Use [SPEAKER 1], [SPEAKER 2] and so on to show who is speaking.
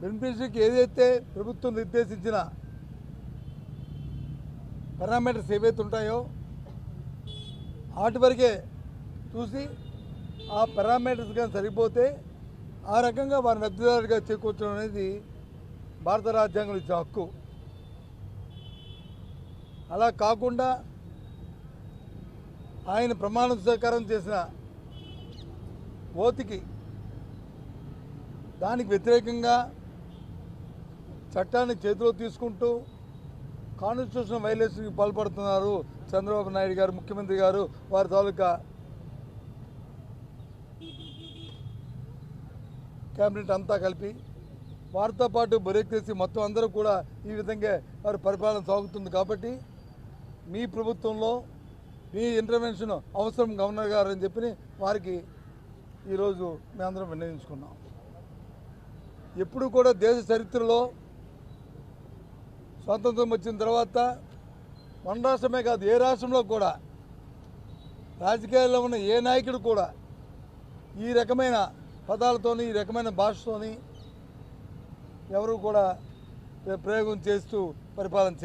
[SPEAKER 1] బెనిఫిషరీకి ఏదైతే ప్రభుత్వం నిర్దేశించిన పారామీటర్స్ ఏవైతే ఉంటాయో వాటి వరకే చూసి ఆ పారామీటర్స్ కానీ సరిపోతే ఆ రకంగా వారిని లబ్ధిదారుడిగా చేకూర్చడం అనేది భారత రాజ్యాంగం ఇచ్చే హక్కు. అలా కాకుండా ఆయన ప్రమాణ స్వీకారం చేసిన ఓతికి దానికి వ్యతిరేకంగా చట్టాన్ని చేతిలో తీసుకుంటూ కాన్స్టిట్యూషన్ వైలేషన్కి పాల్పడుతున్నారు చంద్రబాబు నాయుడు గారు ముఖ్యమంత్రి గారు వారి తాలూకా క్యాబినెట్ అంతా కలిపి వారితో పాటు బ్రేక్ చేసి మొత్తం అందరూ కూడా ఈ విధంగా వారి పరిపాలన సాగుతుంది కాబట్టి మీ ప్రభుత్వంలో మీ ఇంటర్వెన్షన్ అవసరం గవర్నర్ గారు అని చెప్పి వారికి ఈరోజు మేమందరం వినియోగించుకున్నాం ఎప్పుడు కూడా దేశ చరిత్రలో స్వాతంత్రం వచ్చిన తర్వాత మన రాష్ట్రమే కాదు ఏ రాష్ట్రంలో కూడా రాజకీయాల్లో ఉన్న ఏ నాయకుడు కూడా ఈ రకమైన పదాలతోని ఈ రకమైన భాషతోని ఎవరు కూడా ప్రయోగం చేస్తూ పరిపాలన చేయ